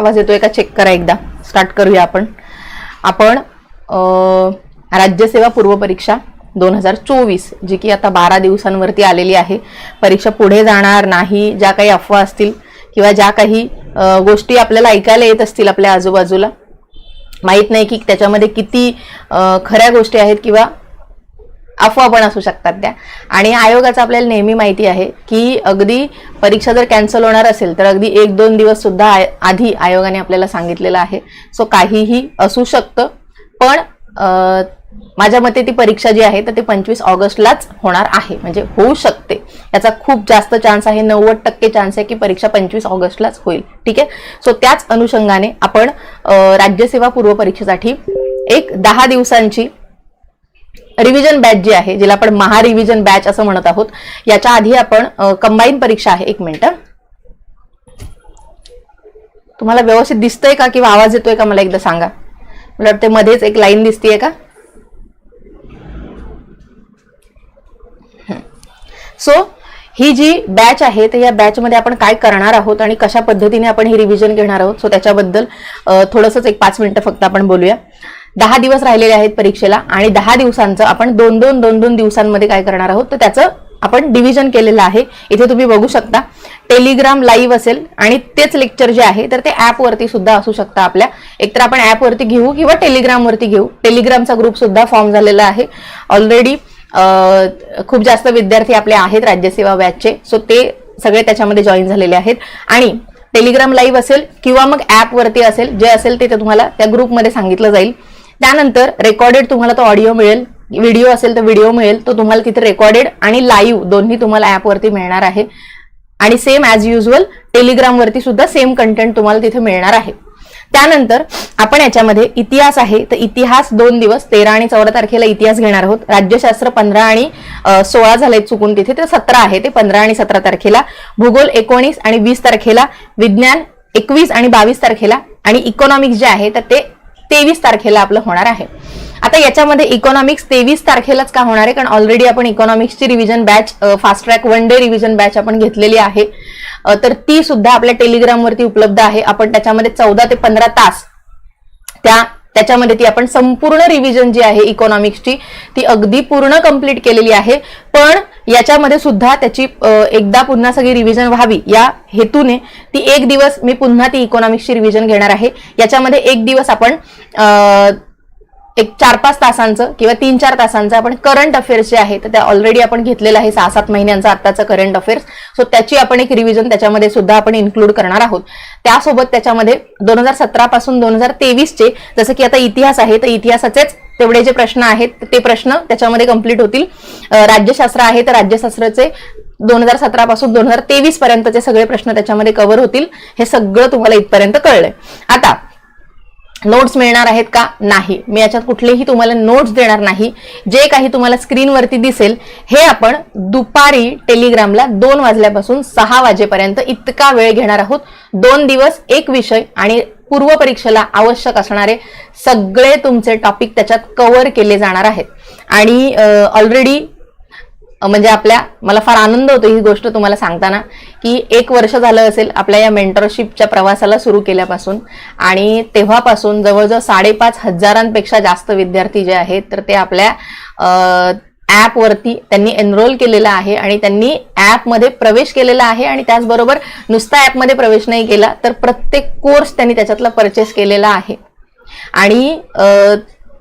आवाज येतोय का? चेक करा एकदा. स्टार्ट करूया आपण. आपण राज्यसेवा पूर्व परीक्षा दोन हजार चोवीस जी की आता बारा दिवसांवरती आलेली आहे. परीक्षा पुढे जाणार नाही ज्या काही अफवा असतील किंवा ज्या काही गोष्टी आपल्याला ऐकायला येत असतील आपल्या आजूबाजूला माहीत नाही की त्याच्यामध्ये किती खऱ्या गोष्टी आहेत किंवा अफवा पण असू शकतात त्या. आणि आयोगाचं आपल्याला नेहमी माहिती आहे की अगदी परीक्षा जर कॅन्सल होणार असेल तर अगदी एक दोन दिवस सुद्धा आय- आधी आयोगाने आपल्याला सांगितलेलं आहे. सो काहीही असू शकतं. पण माझ्या मते ती परीक्षा जी आहे तर ती पंचवीस ऑगस्टलाच होणार आहे. म्हणजे होऊ शकते. याचा खूप जास्त चान्स आहे नव्वद टक्के चान्स आहे की परीक्षा पंचवीस ऑगस्टलाच होईल. ठीक आहे? सो त्याच अनुषंगाने आपण राज्यसेवा पूर्व परीक्षेसाठी एक दहा दिवसांची रिव्हिजन बॅच जी आहे जिला आपण महा रिव्हिजन बॅच असं म्हणत आहोत याच्या आधी आपण कंबाईन परीक्षा आहे. एक मिनिट. तुम्हाला व्यवस्थित दिसतंय का किंवा आवाज येतोय का मला एकदा सांगा. मला वाटते मध्येच एक लाईन दिसतीये का? सो ही जी बॅच आहे तर या बॅचमध्ये आपण काय करणार आहोत आणि कशा पद्धतीने आपण ही रिव्हिजन घेणार आहोत? सो त्याच्याबद्दल थोडंसंच एक पाच मिनिटं फक्त आपण बोलूया. दहा दिवस राहिलेले आहेत परीक्षेला आणि दहा दिवसांचं आपण दोन दोन दोन दोन दिवसांमध्ये काय करणार आहोत? तर त्याचं आपण डिव्हिजन केलेलं आहे. इथे तुम्ही बघू शकता. टेलिग्राम लाईव्ह असेल आणि तेच लेक्चर जे आहे तर ते ॲपवरती सुद्धा असू शकतं आपल्या. एकतर आपण ॲपवरती घेऊ किंवा टेलिग्रामवरती घेऊ. टेलिग्रामचा ग्रुप सुद्धा फॉर्म झालेला आहे. ऑलरेडी खूप जास्त विद्यार्थी आपले आहेत राज्यसेवा बॅचचे सो ते सगळे त्याच्यामध्ये जॉईन झालेले आहेत. आणि टेलिग्राम लाईव्ह असेल किंवा मग ॲपवरती असेल जे असेल ते ते तुम्हाला त्या ग्रुपमध्ये सांगितलं जाईल. त्यानंतर रेकॉर्डेड तुम्हाला तो ऑडिओ मिळेल. व्हिडिओ असेल तर व्हिडिओ मिळेल. तो तुम्हाला तिथे रेकॉर्डेड आणि लाईव्ह दोन्ही तुम्हाला ॲपवरती मिळणार आहे. आणि सेम ॲज युजल टेलिग्रामवरती सुद्धा सेम कंटेंट तुम्हाला तिथे मिळणार आहे. त्यानंतर आपण याच्यामध्ये इतिहास आहे. तर इतिहास दोन दिवस तेरा आणि चौदा तारखेला इतिहास घेणार आहोत. राज्यशास्त्र पंधरा आणि सोळा झाले चुकून तिथे. ते सतरा आहे ते पंधरा आणि सतरा तारखेला. भूगोल एकोणीस आणि वीस तारखेला. विज्ञान एकवीस आणि बावीस तारखेला. आणि इकॉनॉमिक्स जे आहे तर ते तेवीस तारखेला आपलं होणार आहे. आता याच्यामध्ये इकॉनॉमिक्स तेवीस तारखेलाच का होणार आहे? कारण ऑलरेडी आपण इकॉनॉमिक्सची revision batch fast track one day revision batch आपण घेतलेली आहे. तर ती सुद्धा आपल्या टेलिग्रामवरती उपलब्ध आहे. आपण त्याच्यामध्ये चौदा ते पंधरा तास त्या त्याच्यामध्ये ती आपण संपूर्ण रिव्हिजन जी आहे इकॉनॉमिक्सची ती अगदी पूर्ण कंप्लीट केलेली आहे. पण याच्यामध्ये सुद्धा त्याची एकदा पुन्हा सगळी रिव्हिजन व्हावी या हेतूने ती एक दिवस मी पुन्हा ती इकॉनॉमिक्सची रिव्हिजन घेणार आहे. याच्यामध्ये एक दिवस आपण एक चार पाच तासांचं किंवा तीन चार तासांचं आपण करंट अफेअर्स जे आहे तर त्या ऑलरेडी आपण घेतलेलं आहे सहा सात महिन्यांचं आत्ताचं करंट अफेअर्स सो त्याची आपण एक रिव्हिजन त्याच्यामध्ये सुद्धा आपण इन्क्लूड करणार आहोत. त्यासोबत त्याच्यामध्ये दोन हजार सतरा पासून दोन हजार तेवीसचे जसं की आता इतिहास आहे तर इतिहासाचेच तेवढे जे प्रश्न आहेत ते प्रश्न त्याच्यामध्ये कंप्लीट होतील. राज्यशास्त्र आहे तर राज्यशास्त्राचे दोन हजार सतरा पासून दोन हजार तेवीस पर्यंतचे सगळे प्रश्न त्याच्यामध्ये कव्हर होतील. हे सगळं तुम्हाला इथपर्यंत कळलंय. आता नोट्स मिळणार आहेत का? नाही. मी याच्यात कुठलेही तुम्हाला नोट्स देणार नाही. जे काही तुम्हाला स्क्रीनवरती दिसेल हे आपण दुपारी टेलिग्रामला दोन वाजल्यापासून सहा वाजेपर्यंत इतका वेळ घेणार आहोत. दोन दिवस एक विषय आणि पूर्व परीक्षेला आवश्यक असणारे सगळे तुमचे टॉपिक त्याच्यात कव्हर केले जाणार आहेत. आणि ऑलरेडी म्हणजे आपल्या मला फार आनंद होतो ही गोष्ट तुम्हाला सांगताना की एक वर्ष झालं असेल आपल्या या मेंटरशिपच्या प्रवासाला सुरू केल्यापासून आणि तेव्हापासून जवळजवळ साडेपाच हजारांपेक्षा जास्त विद्यार्थी जे आहेत तर ते आपल्या ॲपवरती त्यांनी एनरोल केलेलं आहे आणि त्यांनी ॲपमध्ये प्रवेश केलेला आहे आणि त्याचबरोबर नुसता ॲपमध्ये प्रवेश नाही केला तर प्रत्येक कोर्स त्यांनी त्याच्यातला परचेस केलेला आहे. आणि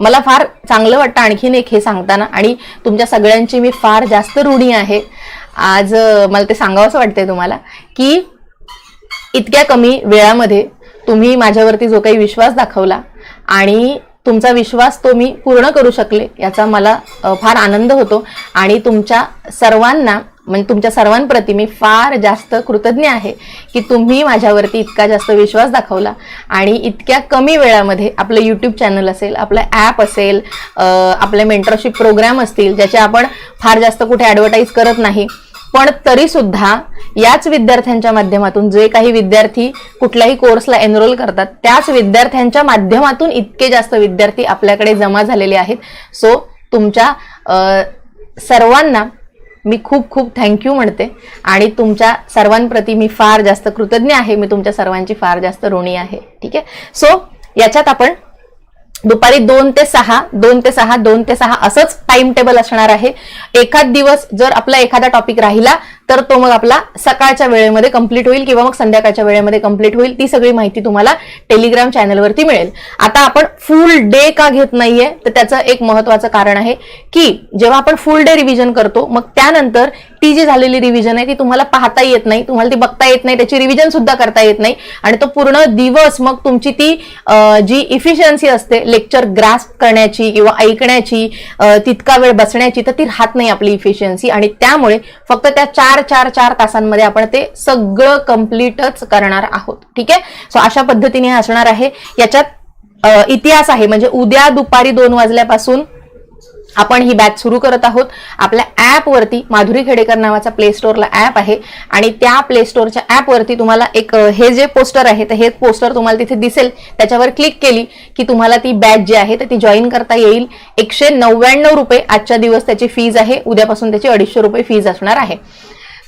मला फार चांगलं वाटतं आणखीन एक हे सांगताना. आणि तुमच्या सगळ्यांची मी फार जास्त ऋणी आहे. आज मला ते सांगावंसं वाटतंय तुम्हाला की इतक्या कमी वेळामध्ये तुम्ही माझ्यावरती जो काही विश्वास दाखवला आणि तुमचा विश्वास तो मी पूर्ण करू शकले याचा मला फार आनंद होतो. आणि तुमच्या सर्वांना म्हणजे तुमच्या सर्वांप्रती मी फार जास्त कृतज्ञ आहे की तुम्ही माझ्यावरती इतका जास्त विश्वास दाखवला. आणि इतक्या कमी वेळामध्ये आपलं यूट्यूब चॅनल असेल आपलं ॲप असेल आपले मेंटरशिप प्रोग्राम असतील ज्याचे आपण फार जास्त कुठे ॲडव्हर्टाईज करत नाही पण तरीसुद्धा याच विद्यार्थ्यांच्या माध्यमातून जे काही विद्यार्थी कुठल्याही कोर्सला एनरोल करतात त्याच विद्यार्थ्यांच्या माध्यमातून इतके जास्त विद्यार्थी आपल्याकडे जमा झालेले आहेत. सो तुमच्या सर्वांना मी खूप खूप थँक्यू म्हणते. आणि तुमच्या सर्वांप्रती मी फार जास्त कृतज्ञ आहे. मी तुमच्या सर्वांची फार जास्त ऋणी आहे. ठीक आहे? सो याच्यात आपण दुपारी दोन ते सहा दोन ते सहा दोन ते सहा असंच टाइम टेबल असणार आहे. एखाद दिवस जर आपला एखादा टॉपिक राहिला तर तो मग आपला सकाळच्या वेळेमध्ये कंप्लीट होईल किंवा मग संध्याकाळच्या वेळेमध्ये कंप्लीट होईल ती सगळी माहिती तुम्हाला टेलिग्राम चॅनलवरती मिळेल. आता आपण फुल डे का घेत नाहीये तर त्याचं एक महत्वाचं कारण आहे की जेव्हा आपण फुल डे रिव्हिजन करतो मग त्यानंतर ती जी झालेली रिव्हिजन आहे ती तुम्हाला पाहता येत नाही तुम्हाला ती बघता येत नाही त्याची रिव्हिजन सुद्धा करता येत नाही. आणि तो पूर्ण दिवस मग तुमची ती जी इफिशियन्सी असते लेक्चर ग्रास्प करण्याची किंवा ऐकण्याची तितका वेळ बसण्याची तर ती राहत नाही आपली इफिशियन्सी आणि त्यामुळे फक्त त्या चार चार चार तासांमध्ये आपण ते सगळं कम्प्लीटच करणार आहोत. ठीक आहे? सो अशा पद्धतीने हे असणार आहे. याच्यात इतिहास आहे. म्हणजे उद्या दुपारी दोन वाजल्यापासून आपण ही बॅच सुरू करत आहोत. आपल्या ॲपवरती माधुरी खेडेकर नावाचा प्ले स्टोअरला ॲप आहे. आणि त्या प्ले स्टोअरच्या ॲपवरती तुम्हाला एक हे जे पोस्टर आहे तर हे पोस्टर तुम्हाला तिथे दिसेल. त्याच्यावर क्लिक केली की तुम्हाला ती बॅच जी आहे तर ती जॉईन करता येईल. एकशे नव्याण्णव रुपये आजच्या दिवस त्याची फीज आहे. उद्यापासून त्याची अडीचशे रुपये फीज असणार आहे.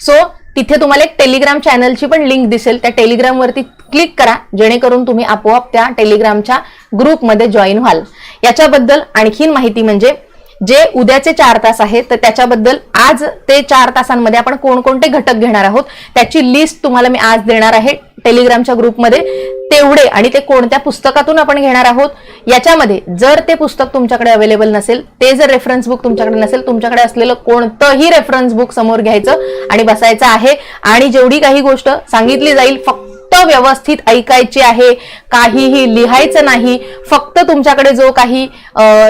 सो तिथे तुम्हाला एक टेलिग्राम चॅनलची पण लिंक दिसेल. त्या टेलिग्रामवरती क्लिक करा जेणेकरून तुम्ही आपोआप त्या टेलिग्रामच्या ग्रुपमध्ये जॉईन व्हाल. याच्याबद्दल आणखीन माहिती म्हणजे जे उद्याचे चार तास आहेत तर त्याच्याबद्दल आज ते चार तासांमध्ये आपण कोणकोणते घटक घेणार आहोत त्याची लिस्ट तुम्हाला मी आज देणार आहे टेलिग्रामच्या ग्रुपमध्ये तेवढे आणि ते कोणत्या पुस्तकातून आपण घेणार आहोत याच्यामध्ये जर ते पुस्तक तुमच्याकडे अवेलेबल नसेल ते जर रेफरन्स बुक तुमच्याकडे नसेल तुमच्याकडे असलेलं कोणतंही रेफरन्स बुक समोर घ्यायचं आणि बसायचं आहे. आणि जेवढी काही गोष्ट सांगितली जाईल फक्त व्यवस्थित ऐकायची आहे काहीही लिहायचं नाही. फक्त तुमच्याकडे जो काही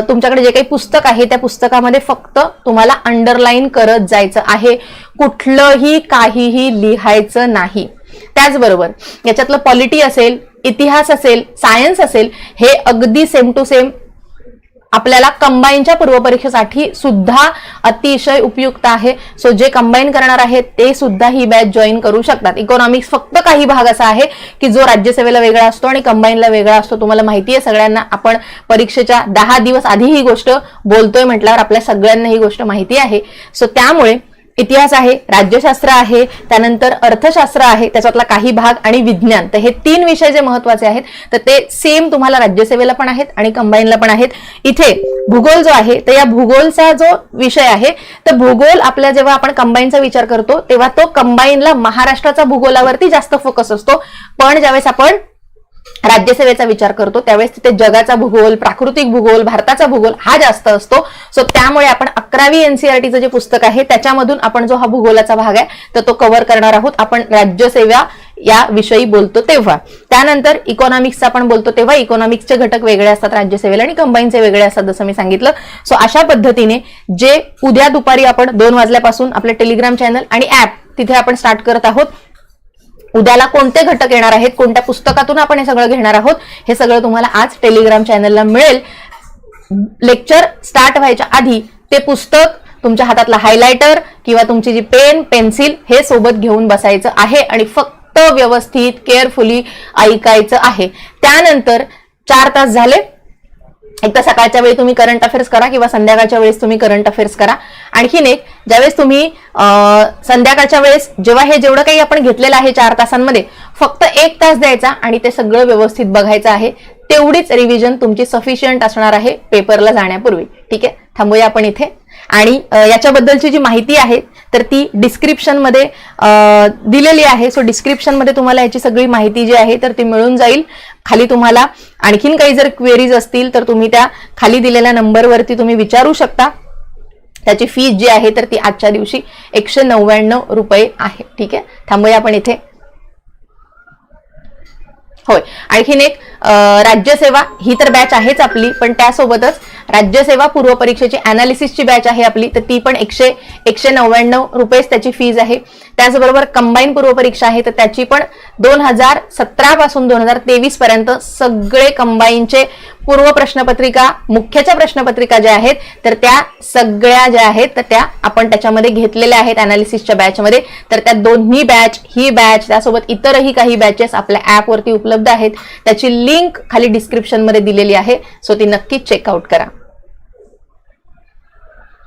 तुमच्याकडे जे काही पुस्तक आहे त्या पुस्तकामध्ये फक्त तुम्हाला अंडरलाईन करत जायचं आहे. कुठलंही काहीही लिहायचं नाही. त्याचबरोबर याच्यातलं पॉलिटी असेल इतिहास असेल सायन्स असेल हे अगदी सेम टू सेम आपल्याला कंबाईनच्या पूर्वपरीक्षेसाठी सुद्धा अतिशय उपयुक्त आहे. सो जे कंबाईन करणार आहेत ते सुद्धा ही बॅच जॉईन करू शकतात. इकॉनॉमिक्स फक्त काही भाग असा आहे की जो राज्यसेवेला वेगळा असतो आणि कंबाईनला वेगळा असतो. तुम्हाला माहिती आहे सगळ्यांना. आपण परीक्षेच्या दहा दिवस आधी ही गोष्ट बोलतोय म्हटल्यावर आपल्या सगळ्यांना ही गोष्ट माहिती आहे. सो त्यामुळे इतिहास आहे राज्यशास्त्र आहे त्यानंतर अर्थशास्त्र आहे त्याच्यातला काही भाग आणि विज्ञान. तर हे तीन विषय जे महत्त्वाचे आहेत तर ते सेम तुम्हाला राज्यसेवेला पण आहेत आणि कंबाईनला पण आहेत. इथे भूगोल जो आहे तर या भूगोलचा जो विषय आहे तर भूगोल आपल्या जेव्हा आपण कंबाईनचा विचार करतो तेव्हा तो कंबाईनला महाराष्ट्राचा भूगोलावरती जास्त फोकस असतो. पण ज्यावेळेस आपण राज्यसेवेचा विचार करतो त्यावेळेस तिथे जगाचा भूगोल प्राकृतिक भूगोल भारताचा भूगोल हा जास्त असतो. सो त्यामुळे आपण अकरावी एनसीआरटीचं जे पुस्तक आहे त्याच्यामधून आपण जो हा भूगोलाचा भाग आहे तर तो कव्हर करणार आहोत. आपण राज्यसेवा या विषयी बोलतो तेव्हा. त्यानंतर इकॉनॉमिक्सचा आपण बोलतो तेव्हा. इकॉनॉमिक्सचे घटक वेगळे असतात राज्यसेवेला आणि कंबाईनचे वेगळे असतात जसं मी सांगितलं. सो अशा पद्धतीने जे उद्या दुपारी आपण दोन वाजल्यापासून आपलं टेलिग्राम चॅनल आणि ऍप तिथे आपण स्टार्ट करत आहोत. उद्याला कोणते घटक येणार आहेत कोणत्या पुस्तकातून आपण हे सगळं घेणार आहोत हे सगळं तुम्हाला आज टेलिग्राम चॅनलला मिळेल. लेक्चर स्टार्ट व्हायच्या आधी ते पुस्तक तुमच्या हातातला हायलायटर किंवा तुमची जी पेन पेन्सिल हे सोबत घेऊन बसायचं आहे आणि फक्त व्यवस्थित केअरफुली ऐकायचं आहे. त्यानंतर चार तास झाले. एक तर सकाळच्या वेळी तुम्ही करंट अफेअर्स करा किंवा संध्याकाळच्या वेळेस तुम्ही करंट अफेअर्स करा. आणखीन एक ज्यावेळेस तुम्ही संध्याकाळच्या वेळेस जेव्हा हे जेवढं काही आपण घेतलेलं आहे चार तासांमध्ये फक्त एक तास द्यायचा आणि ते सगळं व्यवस्थित बघायचं आहे तेवढीच रिव्हिजन तुमची सफिशियंट असणार आहे पेपरला जाण्यापूर्वी. ठीक आहे? थांबूया आपण इथे. आणि याच्याबद्दलची जी माहिती आहे तर ती डिस्क्रिप्शनमध्ये दिलेली आहे. सो डिस्क्रिप्शनमध्ये तुम्हाला याची सगळी माहिती जी आहे तर ती मिळून जाईल खाली तुम्हाला. आणखीन काही जर क्वेरीज असतील तर तुम्ही त्या खाली दिलेल्या नंबरवरती तुम्ही विचारू शकता. त्याची फीस जी आहे तर ती आजच्या दिवशी एकशे नव्याण्णव रुपये आहे. ठीक आहे? थांबूया आपण इथे. होय. आणखीन एक राज्यसेवा ही तर बॅच आहेच आपली पण त्यासोबतच राज्यसेवा पूर्व परीक्षेची अनालिसिसची बॅच आहे आपली तर ती पण एकशे एकशे नव्याण्णव रुपयेच त्याची फीज आहे. त्याचबरोबर कंबाईन पूर्व परीक्षा आहे तर त्याची पण दोन हजार सतरा पासून दोन हजार तेवीस पर्यंत सगळे कंबाईनचे पूर्व प्रश्नपत्रिका मुख्यच्या प्रश्नपत्रिका ज्या आहेत तर त्या सगळ्या ज्या आहेत तर त्या आपण त्याच्यामध्ये घेतलेल्या आहेत अनालिसिसच्या बॅचमध्ये तर त्या दोन्ही बॅच ही बॅच त्यासोबत इतरही काही बॅचेस आपल्या ऍपवरती उपलब्ध आहेत. त्याची लिंक खाली डिस्क्रिप्शनमध्ये दिलेली आहे. सो ती नक्की चेकआउट करा.